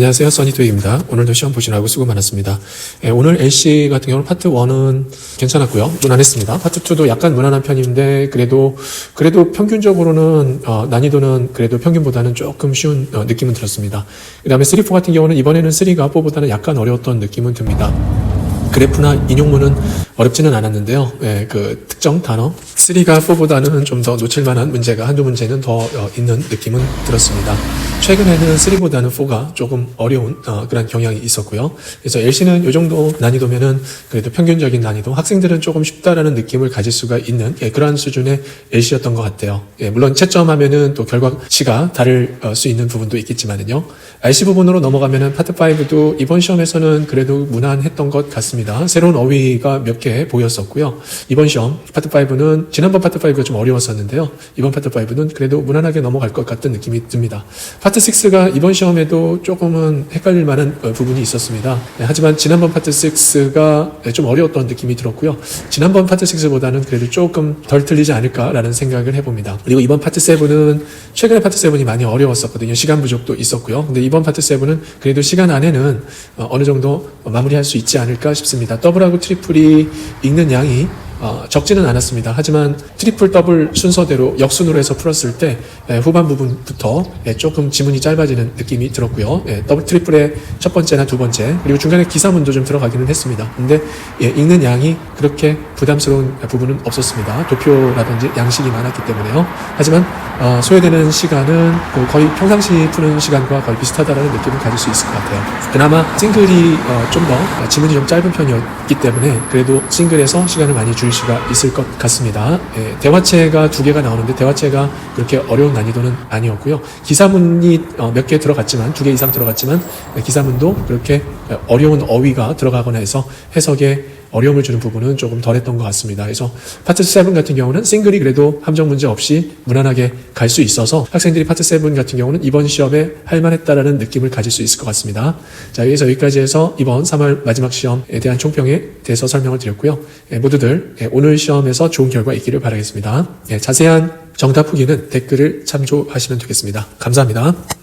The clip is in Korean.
안녕하세요. 써니도입니다. 오늘도 시험 보시느라고 수고 많았습니다. 예, 오늘 LC 같은 경우는 파트 1은 괜찮았고요. 무난했습니다. 파트 2도 약간 무난한 편인데 그래도 그래도 평균적으로는 어, 난이도는 그래도 평균보다는 조금 쉬운 어, 느낌은 들었습니다. 그 다음에 3, 4 같은 경우는 이번에는 3가 4보다는 약간 어려웠던 느낌은 듭니다. 그래프나 인용문은 어렵지는 않았는데요. 예, 그 특정 단어 3가 4보다는 좀 더 놓칠 만한 문제가 한두 문제는 더 어, 있는 느낌은 들었습니다. 최근에는 3보다는 4가 조금 어려운 어, 그런 경향이 있었고요. 그래서 LC는 이 정도 난이도면은 그래도 평균적인 난이도, 학생들은 조금 쉽다라는 느낌을 가질 수가 있는 예, 그러한 수준의 LC였던 것 같아요. 예, 물론 채점하면은 또 결과치가 다를 어, 수 있는 부분도 있겠지만은요. RC 부분으로 넘어가면은 파트 5도 이번 시험에서는 그래도 무난했던 것 같습니다. 새로운 어휘가 몇개 보였었고요. 이번 시험 파트 5는 지난번 파트 5가 좀 어려웠었는데요. 이번 파트 5는 그래도 무난하게 넘어갈 것 같은 느낌이 듭니다. 파트 6가 이번 시험에도 조금은 헷갈릴 만한 어, 부분이 있었습니다. 네, 하지만 지난번 파트 6가 좀 어려웠던 느낌이 들었고요. 지난번 파트 6보다는 그래도 조금 덜 틀리지 않을까라는 생각을 해봅니다. 그리고 이번 파트 7은 최근에 파트 7이 많이 어려웠었거든요. 시간 부족도 있었고요. 근데 이번 파트 7은 그래도 시간 안에는 어, 어느 정도 마무리할 수 있지 않을까 싶습니다. 더블하고 트리플이 읽는 양이 어, 적지는 않았습니다. 하지만 트리플 더블 순서대로 역순으로 해서 풀었을 때 예, 후반 부분부터 예, 조금 지문이 짧아지는 느낌이 들었고요. 예, 더블 트리플의 첫 번째나 두 번째 그리고 중간에 기사문도 좀 들어가기는 했습니다. 근데 예, 읽는 양이 그렇게 부담스러운 부분은 없었습니다. 도표라든지 양식이 많았기 때문에요. 하지만 어, 소요되는 시간은 그 거의 평상시 푸는 시간과 거의 비슷하다는 느낌을 가질 수 있을 것 같아요. 그나마 싱글이 어, 좀더 지문이 좀 짧은 편이었기 때문에 그래도 싱글에서 시간을 많이 줄 수가 있을 것 같습니다. 예, 대화체가 두 개가 나오는데 대화체가 그렇게 어려운 난이도는 아니었고요. 기사문이 어, 몇개 들어갔지만 두 개 이상 들어갔지만 예, 기사문도 그렇게 어려운 어휘가 들어가거나 해서 해석에 어려움을 주는 부분은 조금 덜했던 것 같습니다. 그래서 파트 7 같은 경우는 싱글이 그래도 함정 문제 없이 무난하게 갈 수 있어서 학생들이 파트 7 같은 경우는 이번 시험에 할만했다라는 느낌을 가질 수 있을 것 같습니다. 자, 여기서 여기까지 해서 이번 3월 마지막 시험에 대한 총평에 대해서 설명을 드렸고요. 예, 모두들 예, 오늘 시험에서 좋은 결과 있기를 바라겠습니다. 예, 자세한 정답 후기는 댓글을 참조하시면 되겠습니다. 감사합니다.